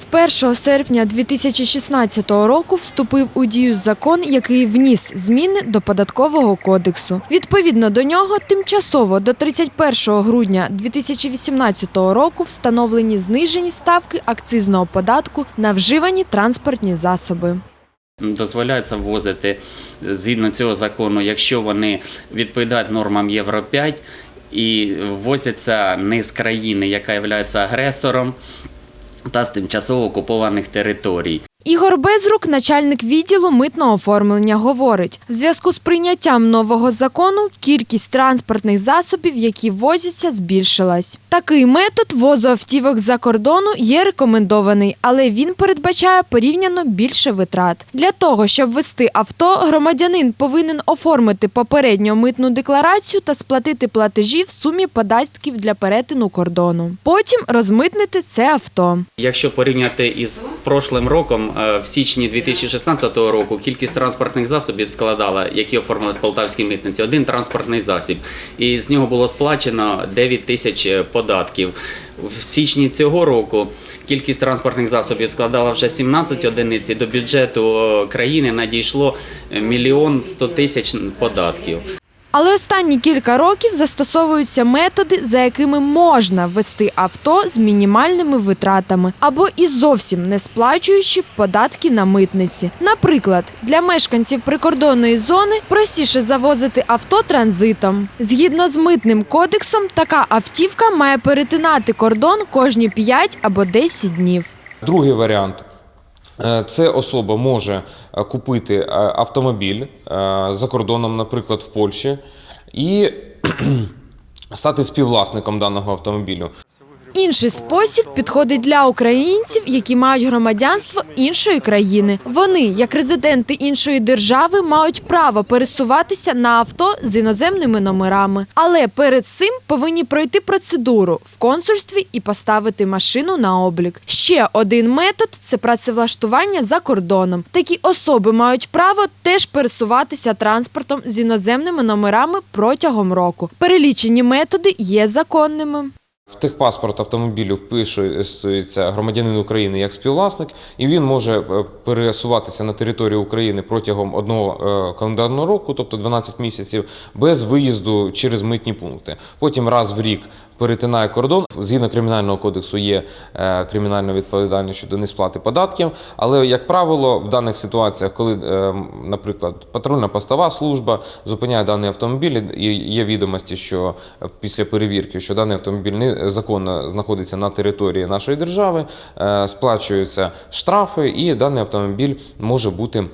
З 1 серпня 2016 року вступив у дію закон, який вніс зміни до податкового кодексу. Відповідно до нього, тимчасово до 31 грудня 2018 року встановлені знижені ставки акцизного податку на вживані транспортні засоби. Дозволяється ввозити згідно цього закону, якщо вони відповідають нормам Євро 5 і ввозяться не з країни, яка є агресором та з тимчасово окупованих територій. Ігор Безрук, начальник відділу митного оформлення, говорить, в зв'язку з прийняттям нового закону кількість транспортних засобів, які возяться, збільшилась. Такий метод ввозу автівок з-за кордону є рекомендований, але він передбачає порівняно більше витрат. Для того, щоб вести авто, громадянин повинен оформити попередньо митну декларацію та сплатити платежі в сумі податків для перетину кордону. Потім розмитнити це авто. Якщо порівняти із прошлим роком, е, в січні 2016 року кількість транспортних засобів складала, які оформились в Полтавській митниці, один транспортний засіб, і з нього було сплачено 9 тисяч е, податків. В січні цього року кількість транспортних засобів складала вже 17 одиниць, і до бюджету е, країни надійшло мільйон 100 тисяч податків. Але останні кілька років застосовуються методи, за якими можна ввести авто з мінімальними витратами або і зовсім не сплачуючи податки на митниці. Наприклад, для мешканців прикордонної зони простіше завозити авто транзитом. Згідно з митним кодексом, така автівка має перетинати кордон кожні 5 або 10 днів. Другий варіант. Е, Це особа може е, купити е, автомобіль за кордоном, наприклад, в Польщі, і стати співвласником даного автомобілю. Інший спосіб підходить для українців, які мають громадянство іншої країни. Вони, як резиденти іншої держави, мають право пересуватися на авто з іноземними номерами, але перед цим повинні пройти процедуру в консульстві і поставити машину на облік. Ще один метод це працевлаштування за кордоном. Такі особи мають право теж пересуватися транспортом з іноземними номерами протягом року. Перелічені методи є законними. В техпаспорт автомобілю вписується громадянин України як співвласник, і він може е, пересуватися на територію України протягом одного е, календарного року, тобто 12 місяців, без виїзду через митні пункти. Потім раз в рік перетинає кордон. Згідно кримінального кодексу є е, кримінальна відповідальність щодо несплати податків. Але, як правило, в даних ситуаціях, коли, наприклад, патрульна постова служба зупиняє даний автомобіль, і є відомості, що після перевірки, що даний автомобіль незаконно знаходиться на території нашої держави, е, сплачуються штрафи, і даний автомобіль може бути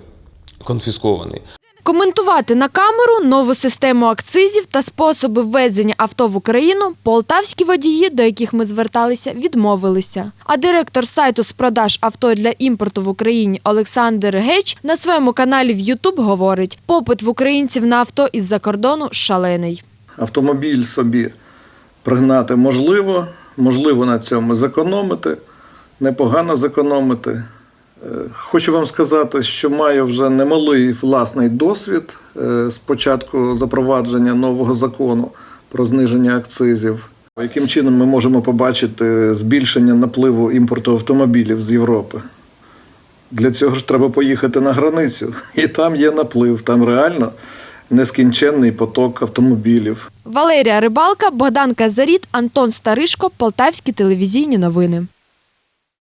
конфіскований. Коментувати на камеру нову систему акцизів та способи ввезення авто в Україну полтавські водії, до яких ми зверталися, відмовилися. А директор сайту з продаж авто для імпорту в Україні Олександр Геч на своєму каналі в Ютуб говорить: попит в українців на авто із-за кордону шалений. автомобіль собі пригнати можливо, можливо на цьому зекономити, непогано зекономити. Е, Хочу вам сказати, що маю вже немалий власний досвід е, з початку запровадження нового закону про зниження акцизів. Яким чином ми можемо побачити збільшення напливу імпорту автомобілів з Європи? Для цього ж треба поїхати на границю, і там є наплив, там реально нескінченний поток автомобілів. Валерія Рибалка, Богдан Казаріт, Антон Старишко, Полтавські телевізійні новини.